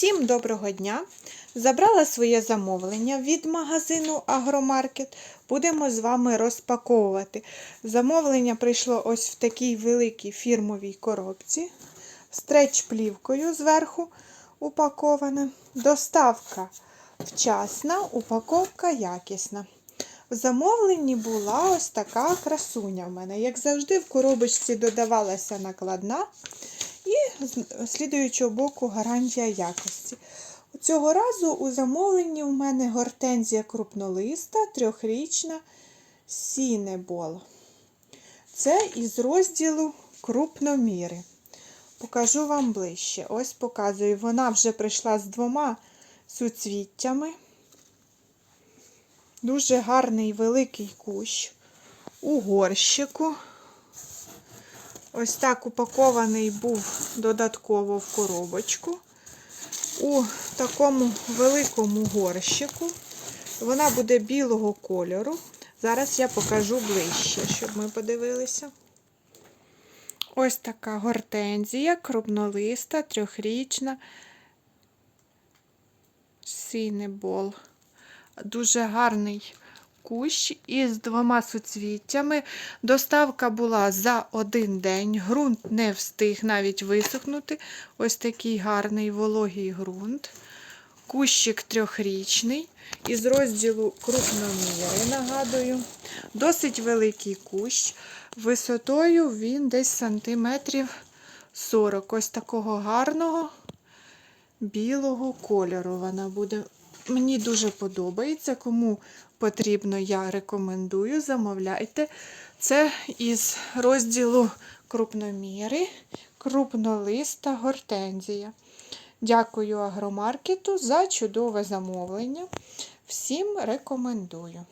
Всім доброго дня! Забрала своє замовлення від магазину Агромаркет. Будемо з вами розпаковувати. Замовлення прийшло ось в такій великій фірмовій коробці. Стреч-плівкою зверху упаковане. Доставка вчасна, упаковка якісна. В замовленні була ось така красуня в мене. Як завжди, в коробочці додавалася накладна і з слідуючого боку гарантія якості. Цього разу у замовленні у мене гортензія крупнолиста, трьохрічна сінебол. Це із розділу крупноміри. Покажу вам ближче. Ось показую. Вона вже прийшла з двома суцвіттями. Дуже гарний великий кущ у горщику. Ось так упакований був додатково в коробочку. У такому великому горщику. Вона буде білого кольору. Зараз я покажу ближче, щоб ми подивилися. Ось така гортензія, крупнолиста, трьохрічна, сінебол. Дуже гарний кущ із двома суцвіттями. Доставка була за один день. Ґрунт не встиг навіть висохнути. Ось такий гарний вологий ґрунт. Кущик трьохрічний. Із розділу крупноміри, нагадую. Досить великий кущ. Висотою він десь сантиметрів 40. Ось такого гарного білого кольору вона буде. Мені дуже подобається. Кому потрібно, я рекомендую, замовляйте. Це із розділу крупноміри, крупнолиста гортензія. Дякую агромаркету за чудове замовлення. Всім рекомендую.